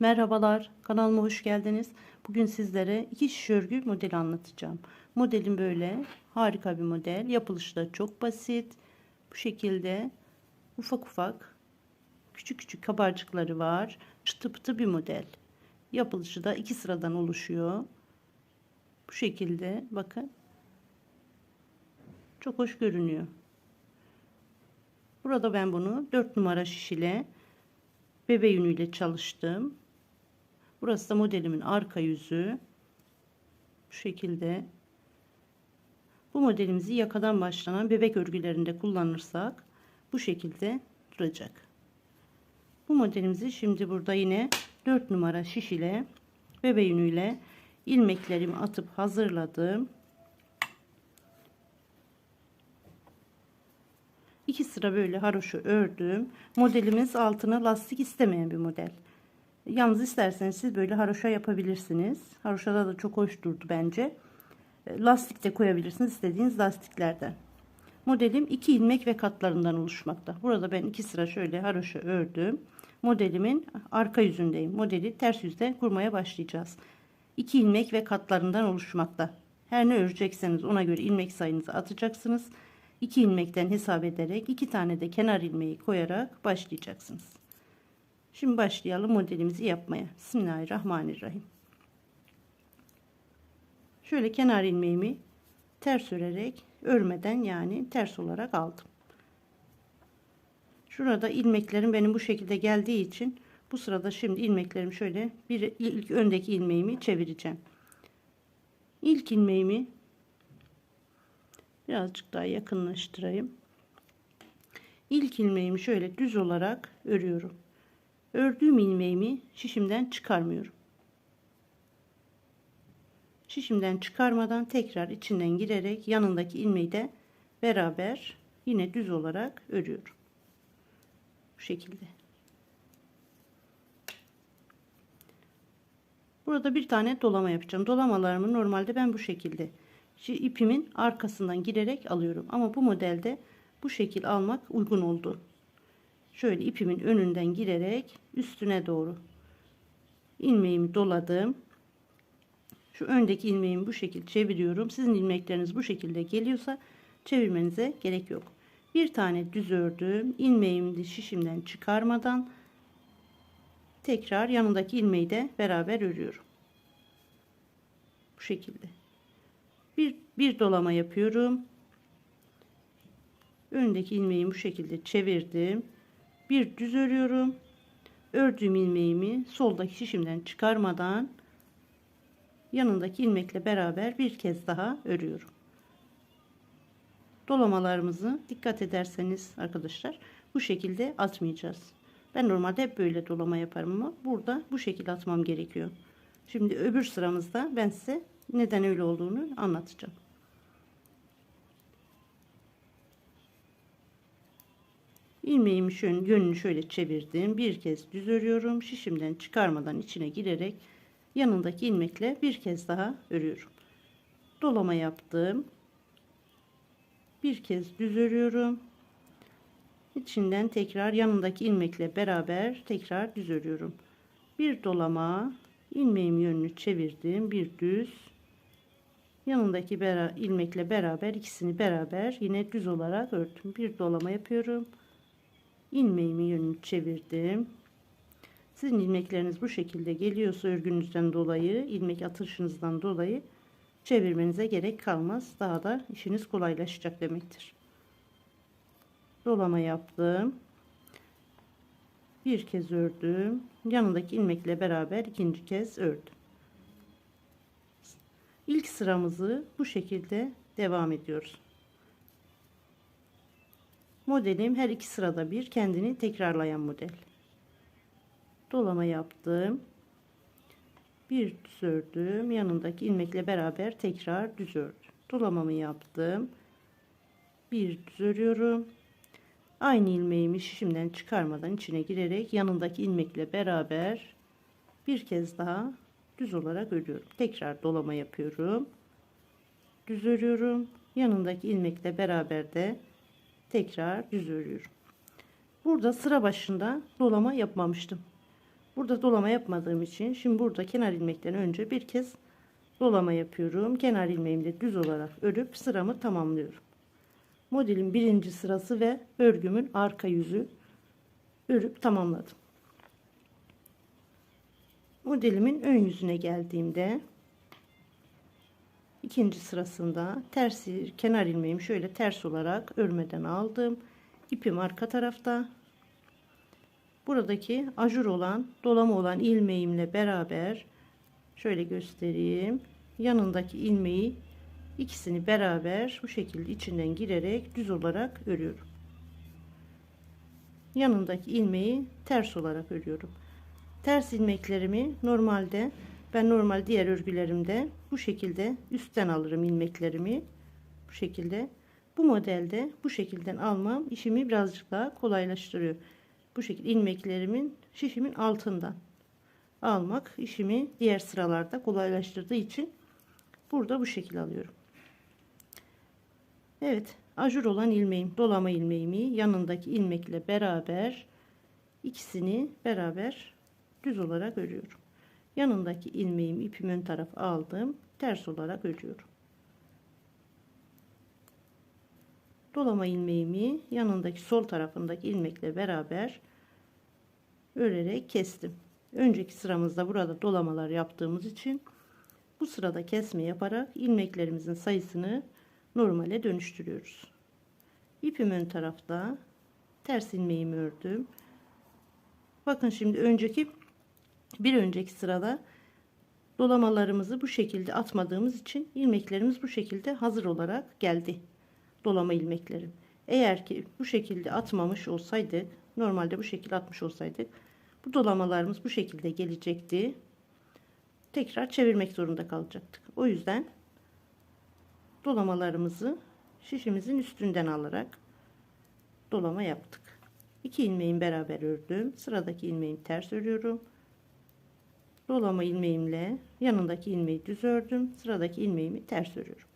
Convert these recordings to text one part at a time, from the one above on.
Merhabalar, kanalıma hoş geldiniz. Bugün sizlere iki şiş örgü modeli anlatacağım. Modelim böyle harika bir model. Yapılışı da çok basit. Bu şekilde ufak ufak küçük küçük kabarcıkları var. Çıtı pıtı bir model. Yapılışı da iki sıradan oluşuyor. Bu şekilde bakın. Çok hoş görünüyor. Burada ben bunu 4 numara şiş ile bebe yünüyle çalıştım. Burası da modelimin arka yüzü. Bu şekilde. Bu modelimizi yakadan başlanan bebek örgülerinde kullanırsak bu şekilde duracak. Bu modelimizi şimdi burada yine 4 numara şiş ile bebe yünüyle ilmeklerimi atıp hazırladım. İki sıra böyle haroşu ördüm. Modelimiz altına lastik istemeyen bir model. Yalnız isterseniz siz böyle haroşa yapabilirsiniz. Haroşada da çok hoş durdu bence. E, lastik de koyabilirsiniz istediğiniz lastiklerden. Modelim iki ilmek ve katlarından oluşmakta. Burada ben iki sıra şöyle haroşa ördüm. Modelimin arka yüzündeyim. Modeli ters yüzde kurmaya başlayacağız. İki ilmek ve katlarından oluşmakta. Her ne örecekseniz ona göre ilmek sayınızı atacaksınız. 2 ilmekten hesap ederek iki tane de kenar ilmeği koyarak başlayacaksınız. Şimdi başlayalım modelimizi yapmaya. Bismillahirrahmanirrahim. Şöyle kenar ilmeğimi ters örerek örmeden yani ters olarak aldım. Şurada ilmeklerim benim bu şekilde geldiği için bu sırada şimdi ilmeklerim şöyle bir ilk öndeki ilmeğimi çevireceğim. İlk ilmeğimi birazcık daha yakınlaştırayım. İlk ilmeğimi şöyle düz olarak örüyorum. Ördüğüm ilmeğimi şişimden çıkarmıyorum. Şişimden çıkarmadan tekrar içinden girerek yanındaki ilmeği de beraber yine düz olarak örüyorum. Bu şekilde. Burada bir tane dolama yapacağım. Dolamalarımı normalde ben bu şekilde şu ipimin arkasından girerek alıyorum. Ama bu modelde bu şekil almak uygun oldu. Şöyle ipimin önünden girerek üstüne doğru ilmeğimi doladım. Şu öndeki ilmeğimi bu şekilde çeviriyorum. Sizin ilmekleriniz bu şekilde geliyorsa çevirmenize gerek yok. Bir tane düz ördüm. ilmeğimi de şişimden çıkarmadan tekrar yanındaki ilmeği de beraber örüyorum. Bu şekilde bir, bir dolama yapıyorum. Öndeki ilmeğimi bu şekilde çevirdim. Bir düz örüyorum. Ördüğüm ilmeğimi soldaki şişimden çıkarmadan yanındaki ilmekle beraber bir kez daha örüyorum. Dolamalarımızı dikkat ederseniz arkadaşlar bu şekilde atmayacağız. Ben normalde hep böyle dolama yaparım ama burada bu şekilde atmam gerekiyor. Şimdi öbür sıramızda ben size neden öyle olduğunu anlatacağım. İlmeğimi şöyle yönünü şöyle çevirdim. Bir kez düz örüyorum. Şişimden çıkarmadan içine girerek yanındaki ilmekle bir kez daha örüyorum. Dolama yaptım. Bir kez düz örüyorum. İçinden tekrar yanındaki ilmekle beraber tekrar düz örüyorum. Bir dolama ilmeğim yönünü çevirdim. Bir düz yanındaki ilmekle beraber ikisini beraber yine düz olarak örtüm. Bir dolama yapıyorum. İlmeğimi yönünü çevirdim. Sizin ilmekleriniz bu şekilde geliyorsa örgünüzden dolayı, ilmek atışınızdan dolayı çevirmenize gerek kalmaz. Daha da işiniz kolaylaşacak demektir. Dolama yaptım. Bir kez ördüm. Yanındaki ilmekle beraber ikinci kez ördüm. İlk sıramızı bu şekilde devam ediyoruz. Modelim her iki sırada bir kendini tekrarlayan model. Dolama yaptım. Bir düz ördüm. Yanındaki ilmekle beraber tekrar düz ördüm. Dolamamı yaptım. Bir düz örüyorum. Aynı ilmeğimi şişimden çıkarmadan içine girerek yanındaki ilmekle beraber bir kez daha düz olarak örüyorum. Tekrar dolama yapıyorum. Düz örüyorum. Yanındaki ilmekle beraber de tekrar düz örüyorum. Burada sıra başında dolama yapmamıştım. Burada dolama yapmadığım için şimdi burada kenar ilmekten önce bir kez dolama yapıyorum. Kenar ilmeğimi de düz olarak örüp sıramı tamamlıyorum. Modelin birinci sırası ve örgümün arka yüzü örüp tamamladım. Modelimin ön yüzüne geldiğimde ikinci sırasında tersi kenar ilmeğimi şöyle ters olarak örmeden aldım. İpim arka tarafta. Buradaki ajur olan dolama olan ilmeğimle beraber şöyle göstereyim. Yanındaki ilmeği ikisini beraber bu şekilde içinden girerek düz olarak örüyorum. Yanındaki ilmeği ters olarak örüyorum. Ters ilmeklerimi normalde ben normal diğer örgülerimde bu şekilde üstten alırım ilmeklerimi. Bu şekilde. Bu modelde bu şekilden almam işimi birazcık daha kolaylaştırıyor. Bu şekilde ilmeklerimin şişimin altından almak işimi diğer sıralarda kolaylaştırdığı için burada bu şekil alıyorum. Evet ajur olan ilmeğim dolama ilmeğimi yanındaki ilmekle beraber ikisini beraber düz olarak örüyorum. Yanındaki ilmeğimi ipim ön taraf aldım. Ters olarak örüyorum. Dolama ilmeğimi yanındaki sol tarafındaki ilmekle beraber örerek kestim. Önceki sıramızda burada dolamalar yaptığımız için bu sırada kesme yaparak ilmeklerimizin sayısını normale dönüştürüyoruz. İpim ön tarafta ters ilmeğimi ördüm. Bakın şimdi önceki bir önceki sırada dolamalarımızı bu şekilde atmadığımız için ilmeklerimiz bu şekilde hazır olarak geldi. Dolama ilmeklerim. Eğer ki bu şekilde atmamış olsaydık, normalde bu şekilde atmış olsaydık, bu dolamalarımız bu şekilde gelecekti. Tekrar çevirmek zorunda kalacaktık. O yüzden dolamalarımızı şişimizin üstünden alarak dolama yaptık. İki ilmeğimi beraber ördüm. Sıradaki ilmeğimi ters örüyorum dolama ilmeğimle yanındaki ilmeği düz ördüm sıradaki ilmeğimi ters örüyorum.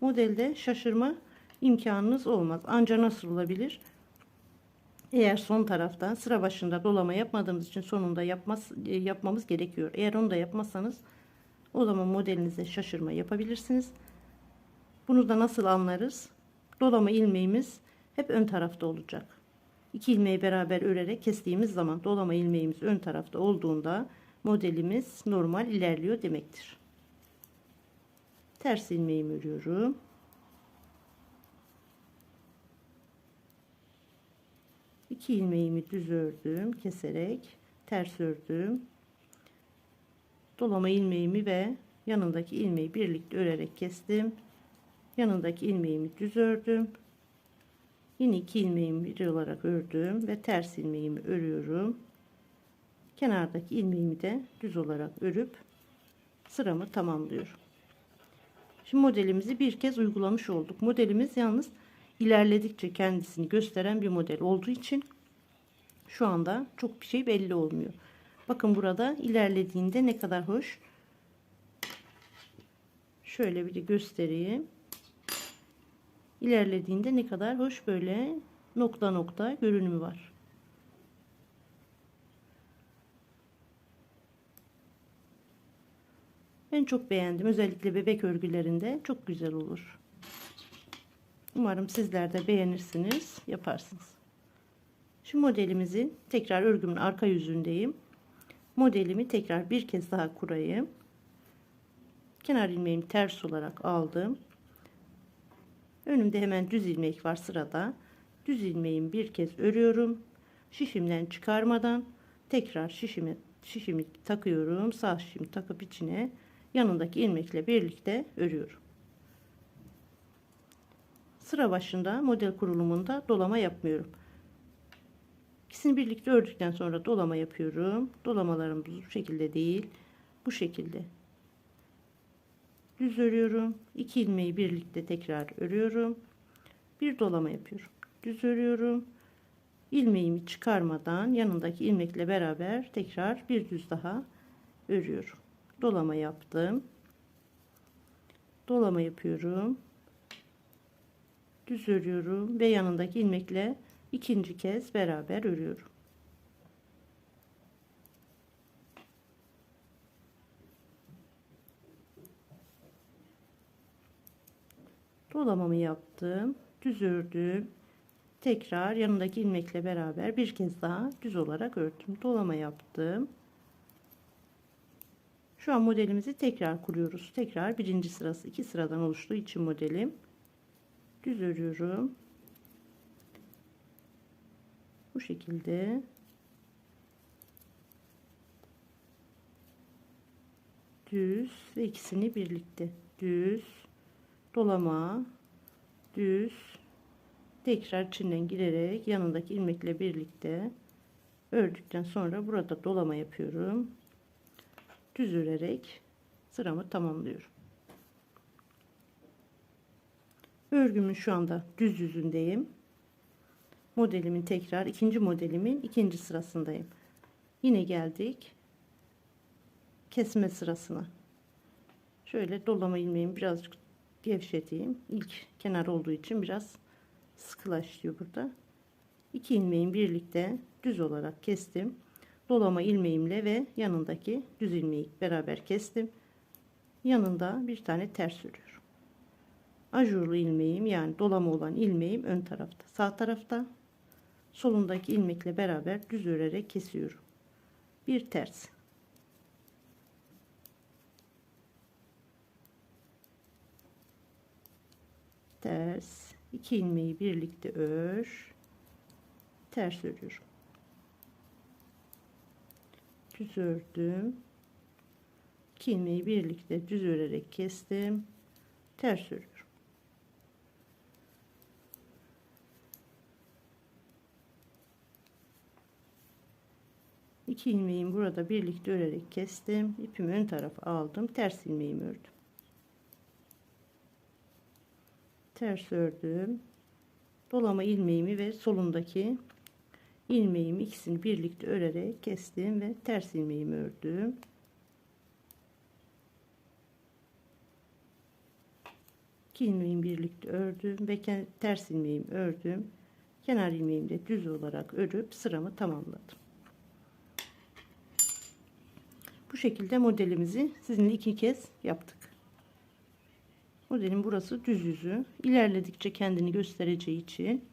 Modelde şaşırma imkanınız olmaz. Ancak nasıl olabilir? Eğer son tarafta sıra başında dolama yapmadığımız için sonunda yapmaz, e, yapmamız gerekiyor. Eğer onu da yapmazsanız o zaman modelinize şaşırma yapabilirsiniz. Bunu da nasıl anlarız dolama ilmeğimiz hep ön tarafta olacak. İki ilmeği beraber örerek kestiğimiz zaman dolama ilmeğimiz ön tarafta olduğunda modelimiz normal ilerliyor demektir. Ters ilmeğimi örüyorum. İki ilmeğimi düz ördüm keserek ters ördüm. Dolama ilmeğimi ve yanındaki ilmeği birlikte örerek kestim yanındaki ilmeğimi düz ördüm. Yine iki ilmeğimi bir olarak ördüm ve ters ilmeğimi örüyorum. Kenardaki ilmeğimi de düz olarak örüp sıramı tamamlıyorum. Şimdi modelimizi bir kez uygulamış olduk. Modelimiz yalnız ilerledikçe kendisini gösteren bir model olduğu için şu anda çok bir şey belli olmuyor. Bakın burada ilerlediğinde ne kadar hoş. Şöyle bir de göstereyim ilerlediğinde ne kadar hoş böyle nokta nokta görünümü var. Ben çok beğendim. Özellikle bebek örgülerinde çok güzel olur. Umarım sizler de beğenirsiniz, yaparsınız. Şu modelimizi tekrar örgümün arka yüzündeyim. Modelimi tekrar bir kez daha kurayım. Kenar ilmeğimi ters olarak aldım. Önümde hemen düz ilmek var sırada. Düz ilmeğimi bir kez örüyorum. Şişimden çıkarmadan tekrar şişimi şişimi takıyorum. Sağ şişimi takıp içine yanındaki ilmekle birlikte örüyorum. Sıra başında model kurulumunda dolama yapmıyorum. İkisini birlikte ördükten sonra dolama yapıyorum. Dolamalarım bu şekilde değil. Bu şekilde düz örüyorum. 2 ilmeği birlikte tekrar örüyorum. Bir dolama yapıyorum. Düz örüyorum. ilmeğimi çıkarmadan yanındaki ilmekle beraber tekrar bir düz daha örüyorum. Dolama yaptım. Dolama yapıyorum. düz örüyorum ve yanındaki ilmekle ikinci kez beraber örüyorum. Dolamamı yaptım. Düz ördüm. Tekrar yanındaki ilmekle beraber bir kez daha düz olarak ördüm. Dolama yaptım. Şu an modelimizi tekrar kuruyoruz. Tekrar birinci sırası iki sıradan oluştuğu için modelim. Düz örüyorum. Bu şekilde. Düz ve ikisini birlikte. Düz, dolama, düz, tekrar içinden girerek yanındaki ilmekle birlikte ördükten sonra burada dolama yapıyorum düz örerek sıramı tamamlıyorum. Örgümün şu anda düz yüzündeyim. Modelimin tekrar ikinci modelimin ikinci sırasındayım. Yine geldik kesme sırasına. Şöyle dolama ilmeğimi birazcık gevşeteyim. İlk kenar olduğu için biraz sıkılaşıyor burada. İki ilmeğin birlikte düz olarak kestim dolama ilmeğimle ve yanındaki düz ilmeği beraber kestim. Yanında bir tane ters örüyorum. Ajurlu ilmeğim yani dolama olan ilmeğim ön tarafta. Sağ tarafta solundaki ilmekle beraber düz örerek kesiyorum. Bir ters. Ters. iki ilmeği birlikte ör. Ters örüyorum düz ördüm. 2 ilmeği birlikte düz örerek kestim. Ters örüyorum. İki ilmeğimi burada birlikte örerek kestim. İpimi ön tarafa aldım. Ters ilmeğimi ördüm. Ters ördüm. Dolama ilmeğimi ve solundaki ilmeğimi ikisini birlikte örerek kestim ve ters ilmeğimi ördüm. İki ilmeğimi birlikte ördüm ve ters ilmeğimi ördüm. Kenar ilmeğimi de düz olarak örüp sıramı tamamladım. Bu şekilde modelimizi sizinle iki kez yaptık. Modelin burası düz yüzü. İlerledikçe kendini göstereceği için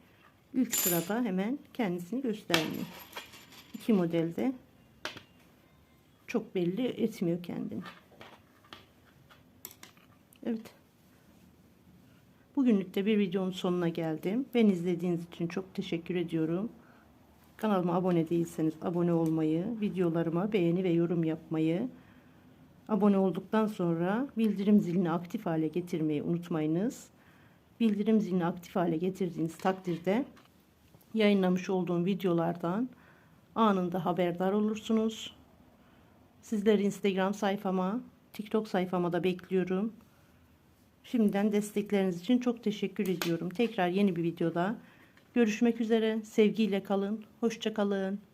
ilk sırada hemen kendisini göstermiyor. İki modelde çok belli etmiyor kendini. Evet. Bugünlük de bir videonun sonuna geldim. Ben izlediğiniz için çok teşekkür ediyorum. Kanalıma abone değilseniz abone olmayı, videolarıma beğeni ve yorum yapmayı, abone olduktan sonra bildirim zilini aktif hale getirmeyi unutmayınız. Bildirim zilini aktif hale getirdiğiniz takdirde yayınlamış olduğum videolardan anında haberdar olursunuz. Sizleri Instagram sayfama, TikTok sayfama da bekliyorum. Şimdiden destekleriniz için çok teşekkür ediyorum. Tekrar yeni bir videoda görüşmek üzere. Sevgiyle kalın. Hoşça kalın.